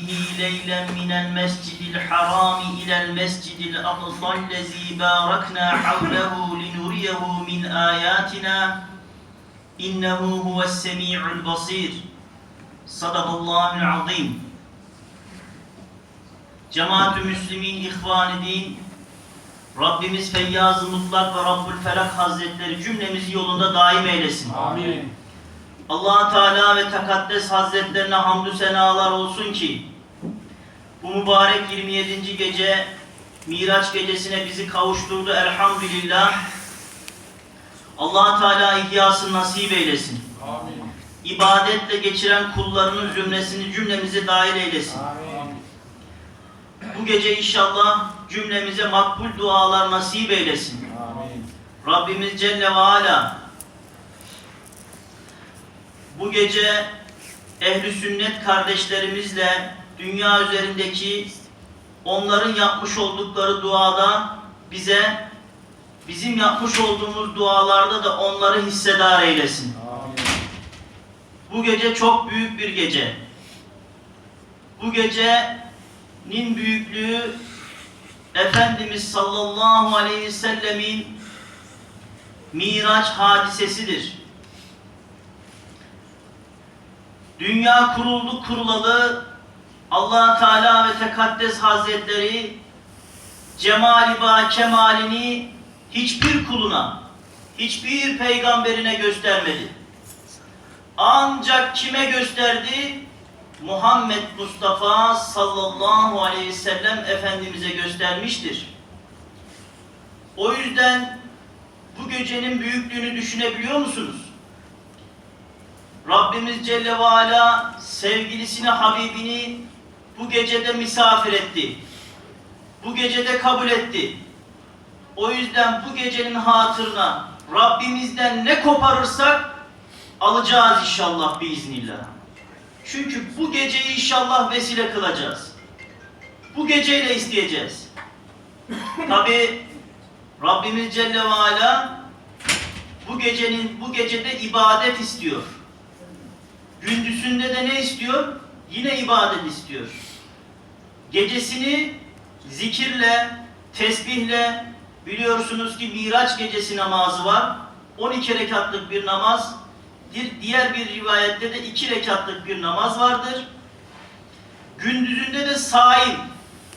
به ليلا من المسجد الحرام إلى المسجد الأقصى الذي باركنا حوله لنريه من آياتنا إنه هو السميع البصير صدق الله العظيم Cemaat-ü Müslümin, İhvan-ı Din, Rabbimiz Feyyaz-ı Mutlak ve Rabbül Felak Hazretleri cümlemizi yolunda daim eylesin. Amin. allah Teala ve Tekaddes Hazretlerine hamdü senalar olsun ki bu mübarek 27. gece Miraç gecesine bizi kavuşturdu elhamdülillah. allah Teala ihyasını nasip eylesin. Amin. İbadetle geçiren kullarının zümresini cümlemize dahil eylesin. Amin. Bu gece inşallah cümlemize makbul dualar nasip eylesin. Amin. Rabbimiz Celle ve Ala bu gece ehli sünnet kardeşlerimizle dünya üzerindeki onların yapmış oldukları duada bize bizim yapmış olduğumuz dualarda da onları hissedar eylesin. Bu gece çok büyük bir gece. Bu gecenin büyüklüğü Efendimiz sallallahu aleyhi ve sellemin Miraç hadisesidir. Dünya kuruldu kurulalı allah Teala ve Tekaddes Hazretleri cemali ba kemalini hiçbir kuluna, hiçbir peygamberine göstermedi. Ancak kime gösterdi? Muhammed Mustafa sallallahu aleyhi ve sellem Efendimiz'e göstermiştir. O yüzden bu gecenin büyüklüğünü düşünebiliyor musunuz? Rabbimiz Celle ve Ala sevgilisini, Habibini bu gecede misafir etti. Bu gecede kabul etti. O yüzden bu gecenin hatırına Rabbimizden ne koparırsak alacağız inşallah biiznillah. Çünkü bu geceyi inşallah vesile kılacağız. Bu geceyle isteyeceğiz. Tabi Rabbimiz Celle ve Ala bu gecenin bu gecede ibadet istiyor. Gündüzünde de ne istiyor? Yine ibadet istiyor. Gecesini zikirle, tesbihle biliyorsunuz ki Miraç gecesi namazı var. 12 rekatlık bir namaz. Bir diğer bir rivayette de 2 rekatlık bir namaz vardır. Gündüzünde de saim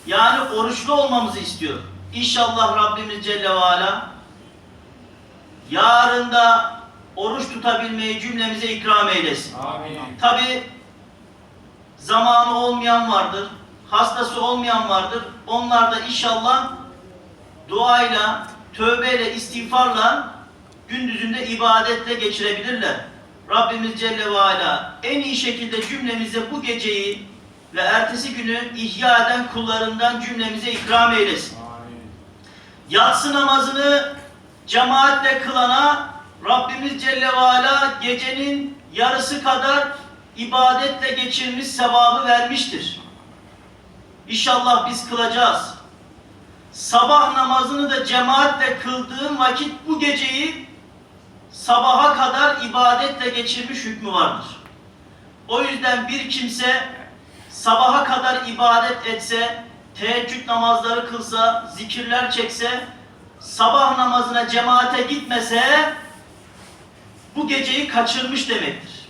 yani oruçlu olmamızı istiyor. İnşallah Rabbimiz Celle ve Ala yarın da oruç tutabilmeyi cümlemize ikram eylesin. Amin. Tabi zamanı olmayan vardır, hastası olmayan vardır. Onlar da inşallah duayla, tövbeyle, istiğfarla gündüzünde ibadetle geçirebilirler. Rabbimiz Celle ve Ala en iyi şekilde cümlemize bu geceyi ve ertesi günü ihya eden kullarından cümlemize ikram eylesin. Amin. Yatsı namazını cemaatle kılana Rabbimiz Celle ve Ala gecenin yarısı kadar ibadetle geçirmiş sevabı vermiştir. İnşallah biz kılacağız. Sabah namazını da cemaatle kıldığın vakit bu geceyi sabaha kadar ibadetle geçirmiş hükmü vardır. O yüzden bir kimse sabaha kadar ibadet etse, teheccüd namazları kılsa, zikirler çekse, sabah namazına cemaate gitmese bu geceyi kaçırmış demektir.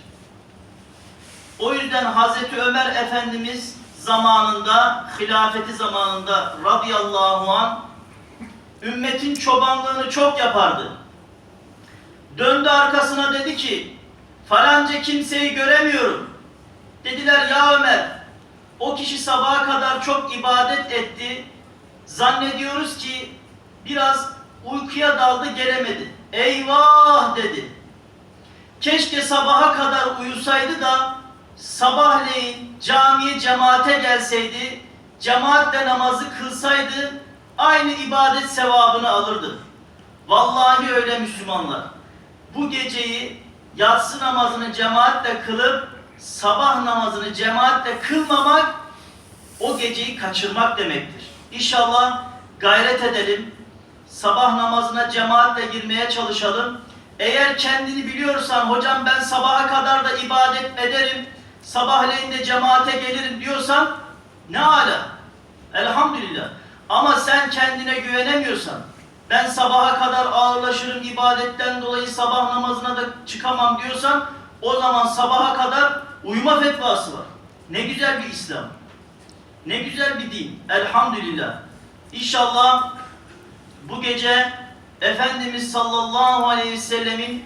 O yüzden Hazreti Ömer Efendimiz zamanında, hilafeti zamanında radıyallahu an ümmetin çobanlığını çok yapardı. Döndü arkasına dedi ki falanca kimseyi göremiyorum. Dediler ya Ömer o kişi sabaha kadar çok ibadet etti. Zannediyoruz ki biraz uykuya daldı gelemedi. Eyvah dedi. Keşke sabaha kadar uyusaydı da sabahleyin camiye cemaate gelseydi, cemaatle namazı kılsaydı aynı ibadet sevabını alırdı. Vallahi öyle Müslümanlar. Bu geceyi yatsı namazını cemaatle kılıp sabah namazını cemaatle kılmamak o geceyi kaçırmak demektir. İnşallah gayret edelim. Sabah namazına cemaatle girmeye çalışalım. Eğer kendini biliyorsan hocam ben sabaha kadar da ibadet ederim. Sabahleyin de cemaate gelirim diyorsan ne ala. Elhamdülillah. Ama sen kendine güvenemiyorsan, ben sabaha kadar ağırlaşırım ibadetten dolayı sabah namazına da çıkamam diyorsan, o zaman sabaha kadar uyuma fetvası var. Ne güzel bir İslam. Ne güzel bir din. Elhamdülillah. İnşallah bu gece Efendimiz sallallahu aleyhi ve sellemin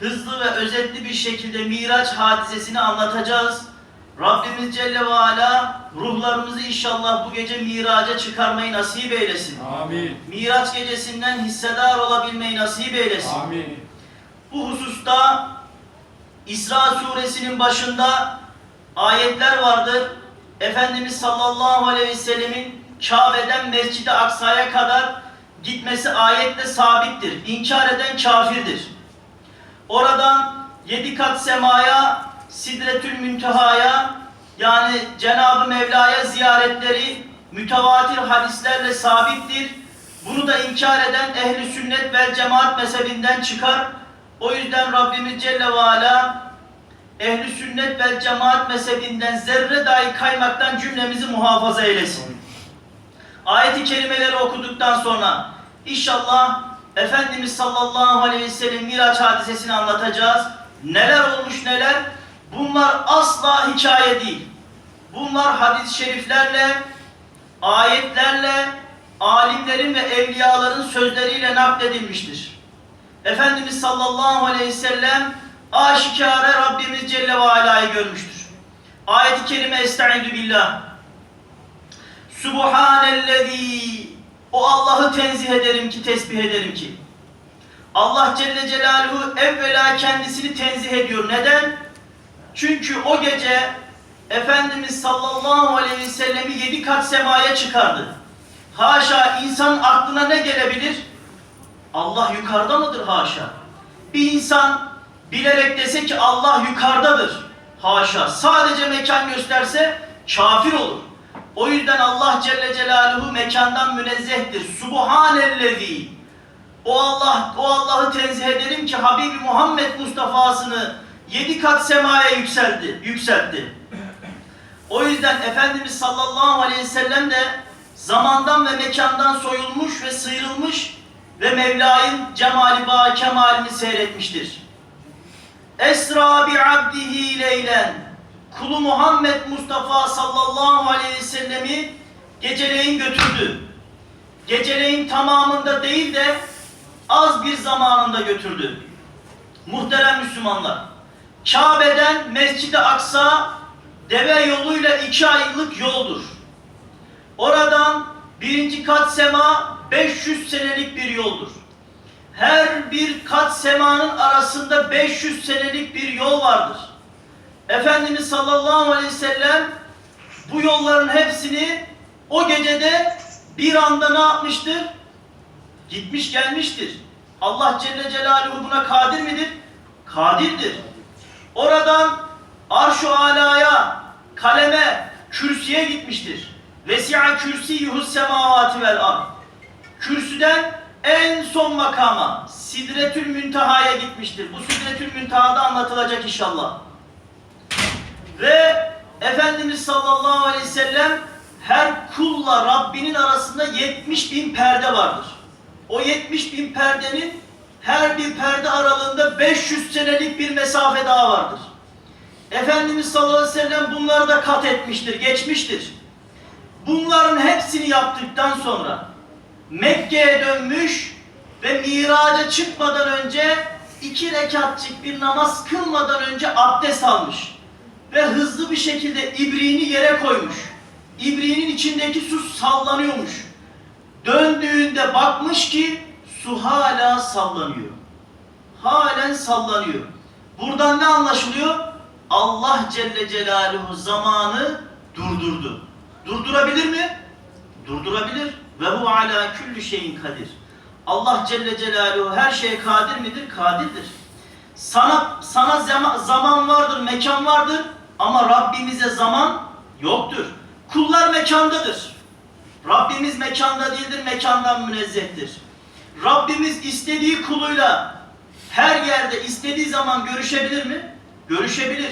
hızlı ve özetli bir şekilde Miraç hadisesini anlatacağız. Rabbimiz Celle ve Ala ruhlarımızı inşallah bu gece miraca çıkarmayı nasip eylesin. Amin. Miraç gecesinden hissedar olabilmeyi nasip eylesin. Amin. Bu hususta İsra suresinin başında ayetler vardır. Efendimiz sallallahu aleyhi ve sellemin Kabe'den Mescid-i Aksa'ya kadar gitmesi ayetle sabittir. İnkar eden kafirdir. Oradan yedi kat semaya, Sidretül Münteha'ya yani Cenab-ı Mevla'ya ziyaretleri mütevatir hadislerle sabittir. Bunu da inkar eden ehli sünnet ve cemaat mezhebinden çıkar. O yüzden Rabbimiz Celle ve Ala ehli sünnet ve cemaat mezhebinden zerre dahi kaymaktan cümlemizi muhafaza eylesin. Ayet-i kerimeleri okuduktan sonra inşallah Efendimiz sallallahu aleyhi ve sellem Miraç hadisesini anlatacağız. Neler olmuş neler? Bunlar asla hikaye değil. Bunlar hadis-i şeriflerle, ayetlerle, alimlerin ve evliyaların sözleriyle nakledilmiştir. Efendimiz sallallahu aleyhi ve sellem aşikare Rabbimiz Celle ve Ala'yı görmüştür. Ayet-i kerime Estaizu billah. Subhanellezi O Allah'ı tenzih ederim ki, tesbih ederim ki. Allah Celle Celaluhu evvela kendisini tenzih ediyor. Neden? Çünkü o gece Efendimiz sallallahu aleyhi ve sellemi yedi kat semaya çıkardı. Haşa insan aklına ne gelebilir? Allah yukarıda mıdır haşa? Bir insan bilerek dese ki Allah yukarıdadır. Haşa. Sadece mekan gösterse kafir olur. O yüzden Allah Celle Celaluhu mekandan münezzehtir. Subhanellezi. O Allah, o Allah'ı tenzih ederim ki Habibi Muhammed Mustafa'sını yedi kat semaya yükseldi, yükseltti. O yüzden Efendimiz sallallahu aleyhi ve sellem de zamandan ve mekandan soyulmuş ve sıyrılmış ve Mevla'nın cemali ba kemalini seyretmiştir. Esra bi abdihi leylen kulu Muhammed Mustafa sallallahu aleyhi ve sellemi geceleyin götürdü. Geceleyin tamamında değil de az bir zamanında götürdü. Muhterem Müslümanlar, Kabe'den Mescid-i Aksa deve yoluyla iki aylık yoldur. Oradan birinci kat sema 500 senelik bir yoldur. Her bir kat semanın arasında 500 senelik bir yol vardır. Efendimiz sallallahu aleyhi ve sellem bu yolların hepsini o gecede bir anda ne yapmıştır? Gitmiş gelmiştir. Allah Celle Celaluhu buna kadir midir? Kadirdir. Oradan arş-ı alaya, kaleme, kürsüye gitmiştir. Vesi'a kürsiyuhu semavati vel ard. Kürsüden en son makama Sidretül Münteha'ya gitmiştir. Bu Sidretül Münteha'da anlatılacak inşallah. Ve Efendimiz sallallahu aleyhi ve sellem her kulla Rabbinin arasında 70 bin perde vardır. O 70 bin perdenin her bir perde aralığında 500 senelik bir mesafe daha vardır. Efendimiz sallallahu aleyhi ve sellem bunları da kat etmiştir, geçmiştir. Bunların hepsini yaptıktan sonra Mekke'ye dönmüş ve miraca çıkmadan önce iki rekatçık bir namaz kılmadan önce abdest almış. Ve hızlı bir şekilde ibriğini yere koymuş. İbriğinin içindeki su sallanıyormuş. Döndüğünde bakmış ki su hala sallanıyor. Halen sallanıyor. Buradan ne anlaşılıyor? Allah Celle Celaluhu zamanı durdurdu. Durdurabilir mi? Durdurabilir. Ve hu ala külli şeyin kadir. Allah Celle Celaluhu her şeye kadir midir? Kadirdir. Sana sana zama- zaman vardır, mekan vardır ama Rabbimize zaman yoktur. Kullar mekandadır. Rabbimiz mekanda değildir, mekandan münezzehtir. Rabbimiz istediği kuluyla her yerde istediği zaman görüşebilir mi? Görüşebilir.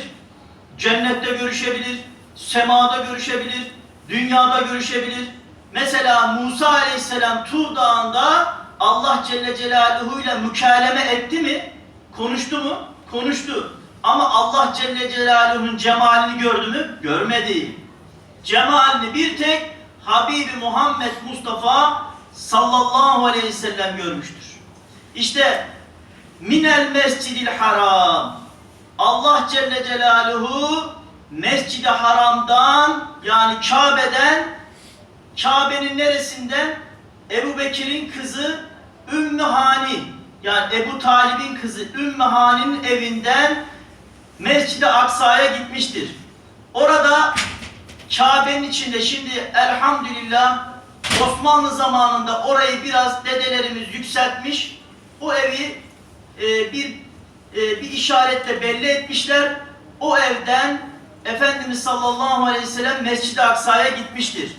cennette görüşebilir, semada görüşebilir, dünyada görüşebilir. Mesela Musa aleyhisselam Tur Dağı'nda Allah Celle Celaluhu ile mükaleme etti mi? Konuştu mu? Konuştu. Ama Allah Celle Celaluhu'nun cemalini gördü mü? Görmedi. Cemalini bir tek Habibi Muhammed Mustafa sallallahu aleyhi ve sellem görmüştür. İşte minel mescidil haram Allah Celle Celaluhu Mescid-i Haram'dan yani Kabe'den Kabe'nin neresinden? Ebu Bekir'in kızı Ümmü Hani yani Ebu Talib'in kızı Ümmü Hani'nin evinden Mescid-i Aksa'ya gitmiştir. Orada Kabe'nin içinde şimdi elhamdülillah Osmanlı zamanında orayı biraz dedelerimiz yükseltmiş. O evi e, bir e, bir işaretle belli etmişler. O evden Efendimiz sallallahu aleyhi ve sellem Mescid-i Aksa'ya gitmiştir.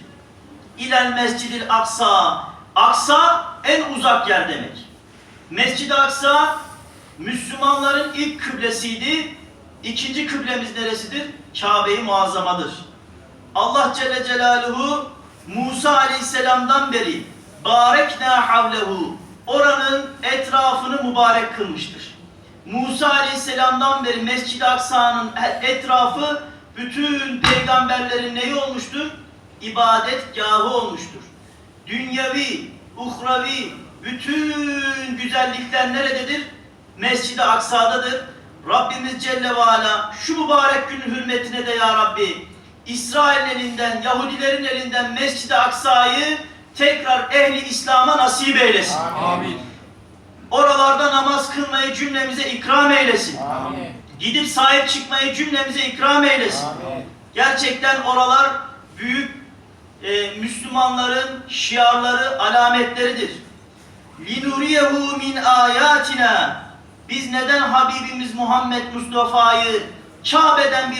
İlel Mescidil Aksa. Aksa en uzak yer demek. Mescid-i Aksa Müslümanların ilk kıblesiydi. İkinci kıblemiz neresidir? Kabe-i Muazzamadır. Allah Celle Celaluhu Musa Aleyhisselam'dan beri barekna havlehu oranın etrafını mübarek kılmıştır. Musa Aleyhisselam'dan beri Mescid-i Aksa'nın etrafı bütün peygamberlerin neyi olmuştur? İbadetgahı olmuştur. Dünyevi, uhravi, bütün güzellikler nerededir? Mescid-i Aksa'dadır. Rabbimiz Celle ve Ala şu mübarek günün hürmetine de ya Rabbi İsrail elinden, Yahudilerin elinden Mescid-i Aksa'yı tekrar ehli İslam'a nasip eylesin. Amin. Oralarda namaz kılmayı cümlemize ikram eylesin. Amin. Gidip sahip çıkmayı cümlemize ikram eylesin. Amin. Gerçekten oralar büyük e, Müslümanların şiarları, alametleridir. لِنُرِيَهُ min ayatina biz neden Habibimiz Muhammed Mustafa'yı Kabe'den bir